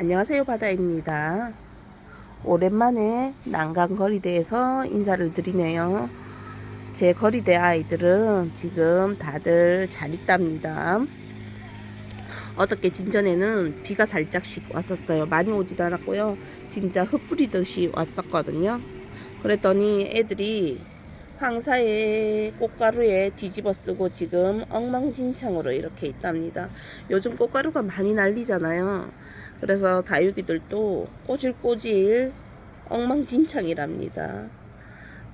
안녕하세요 바다입니다. 오랜만에 난간 거리대에서 인사를 드리네요. 제 거리대 아이들은 지금 다들 잘 있답니다. 어저께 진전에는 비가 살짝씩 왔었어요. 많이 오지도 않았고요. 진짜 흩뿌리듯이 왔었거든요. 그랬더니 애들이 황사에 꽃가루에 뒤집어 쓰고 지금 엉망진창으로 이렇게 있답니다. 요즘 꽃가루가 많이 날리잖아요. 그래서 다육이들도 꼬질꼬질 엉망진창이랍니다.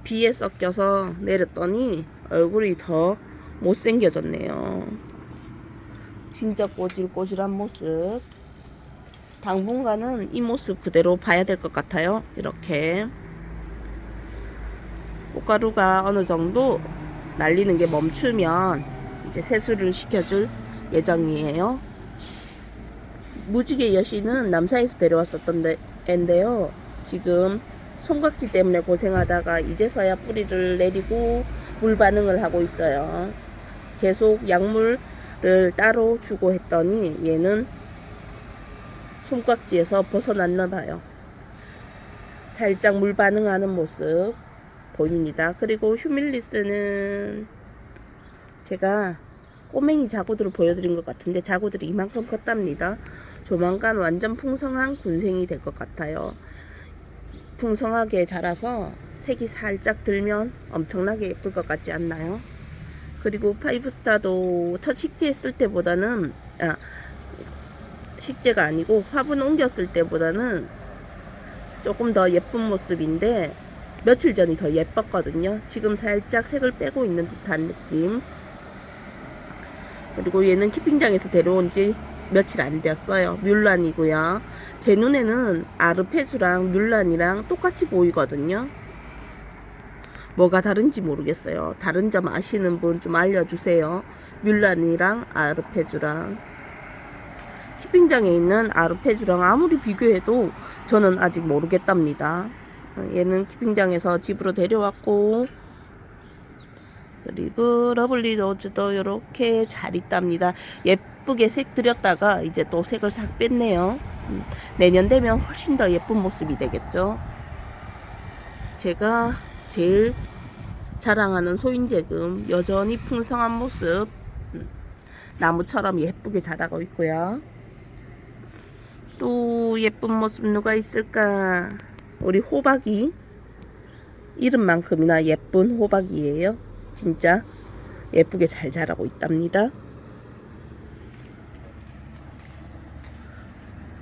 비에 섞여서 내렸더니 얼굴이 더 못생겨졌네요. 진짜 꼬질꼬질한 모습. 당분간은 이 모습 그대로 봐야 될 것 같아요. 이렇게. 꽃가루가 어느 정도 날리는 게 멈추면 이제 세수를 시켜줄 예정이에요. 무지개 여신은 남사에서 데려왔었던 데- 앤데요. 지금 손각지 때문에 고생하다가 이제서야 뿌리를 내리고 물 반응을 하고 있어요. 계속 약물을 따로 주고 했더니 얘는 손깍지에서 벗어났나 봐요. 살짝 물 반응하는 모습 보입니다. 그리고 휴밀리스는 제가 꼬맹이 자구들을 보여드린 것 같은데 자구들이 이만큼 컸답니다. 조만간 완전 풍성한 군생이 될 것 같아요. 풍성하게 자라서 색이 살짝 들면 엄청나게 예쁠 것 같지 않나요? 그리고 파이브스타도 첫 식재했을 때보다는 아 식재가 아니고 화분 옮겼을 때보다는 조금 더 예쁜 모습인데 며칠 전이 더 예뻤거든요. 지금 살짝 색을 빼고 있는 듯한 느낌. 그리고 얘는 키핑장에서 데려온 지 며칠 안 되었어요. 뮬란이고요. 제 눈에는 아르페주랑 뮬란이랑 똑같이 보이거든요. 뭐가 다른지 모르겠어요. 다른 점 아시는 분 좀 알려주세요. 뮬란이랑 아르페주랑. 키핑장에 있는 아르페주랑 아무리 비교해도 저는 아직 모르겠답니다. 얘는 키핑장에서 집으로 데려왔고 그리고 러블리 로즈도 이렇게 잘 있답니다. 예쁘게 색 들였다가 이제 또 색을 싹 뺐네요. 음, 내년 되면 훨씬 더 예쁜 모습이 되겠죠. 제가 제일 자랑하는 소인재금 여전히 풍성한 모습 음, 나무처럼 예쁘게 자라고 있고요. 또 예쁜 모습 누가 있을까? 우리 호박이 이름만큼이나 예쁜 호박이에요. 진짜 예쁘게 잘 자라고 있답니다.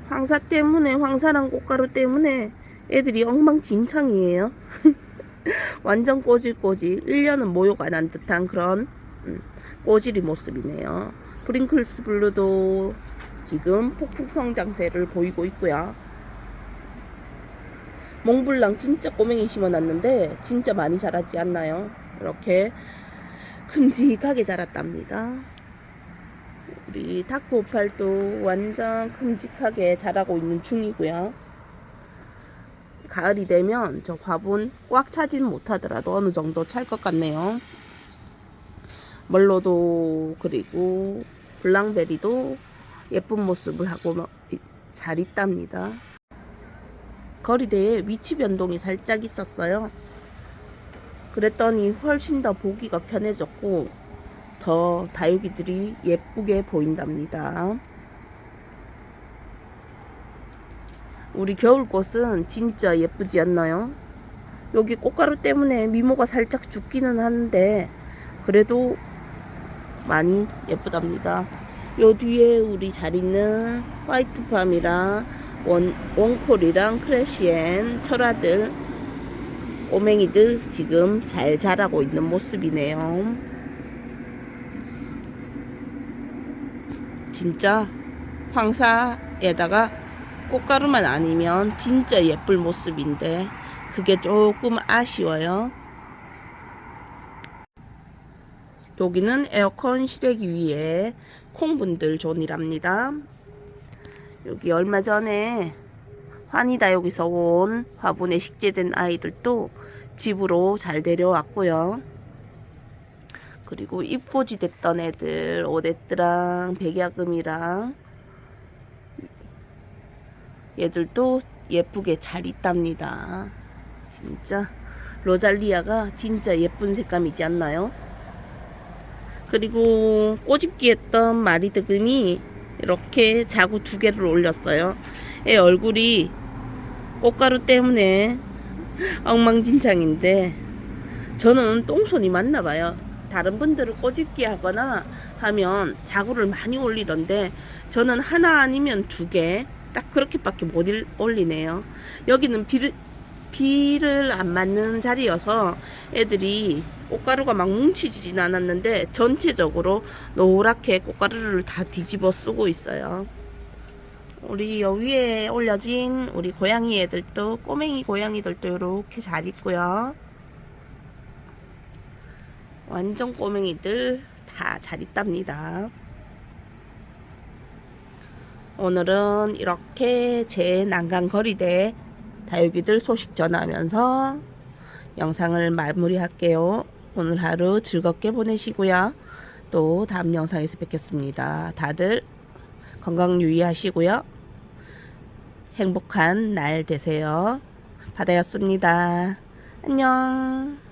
황사 때문에 황사랑 꽃가루 때문에 애들이 엉망진창이에요. 완전 꼬질꼬질 1년은 모욕 안 한 듯한 그런 음, 꼬질이 모습이네요. 브링클스 블루도 지금 폭풍 성장세를 보이고 있고요. 몽블랑 진짜 꼬맹이 심어놨는데 진짜 많이 자랐지 않나요? 이렇게 큼직하게 자랐답니다. 우리 다크 오팔도 완전 큼직하게 자라고 있는 중이고요. 가을이 되면 저 화분 꽉 차진 못하더라도 어느 정도 찰 것 같네요. 멀로도 그리고 블랑베리도 예쁜 모습을 하고 잘 있답니다. 거리대에 위치 변동이 살짝 있었어요. 그랬더니 훨씬 더 보기가 편해졌고 더 다육이들이 예쁘게 보인답니다. 우리 겨울꽃은 진짜 예쁘지 않나요? 여기 꽃가루 때문에 미모가 살짝 죽기는 하는데 그래도 많이 예쁘답니다. 요 뒤에 우리 잘 있는 화이트팜이랑 원, 원콜이랑 크래시앤 철화들 꼬맹이들 지금 잘 자라고 있는 모습이네요. 진짜 황사에다가 꽃가루만 아니면 진짜 예쁠 모습인데 그게 조금 아쉬워요. 여기는 에어컨 실외기 위에 콩분들 존이랍니다. 여기 얼마 전에 환이다 여기서 온 화분에 식재된 아이들도 집으로 잘 데려왔고요. 그리고 입고지 됐던 애들 오데트랑 백야금이랑 얘들도 예쁘게 잘 있답니다. 진짜 로잘리아가 진짜 예쁜 색감이지 않나요? 그리고 꼬집기 했던 마리드금이 이렇게 자구 두 개를 올렸어요. 애 얼굴이 꽃가루 때문에 엉망진창인데 저는 똥손이 맞나 봐요. 다른 분들은 꼬집기 하거나 하면 자구를 많이 올리던데 저는 하나 아니면 두 개 딱 그렇게밖에 못 일- 올리네요. 여기는 비를 비를 안 맞는 자리여서 애들이 꽃가루가 막 뭉치지진 않았는데 전체적으로 노랗게 꽃가루를 다 뒤집어 쓰고 있어요. 우리 여 위에 올려진 우리 고양이 애들도 꼬맹이 고양이들도 이렇게 잘 있고요. 완전 꼬맹이들 다 잘 있답니다. 오늘은 이렇게 제 난간 거리대 다육이들 소식 전하면서 영상을 마무리할게요. 오늘 하루 즐겁게 보내시고요. 또 다음 영상에서 뵙겠습니다. 다들 건강 유의하시고요. 행복한 날 되세요. 바다였습니다. 안녕.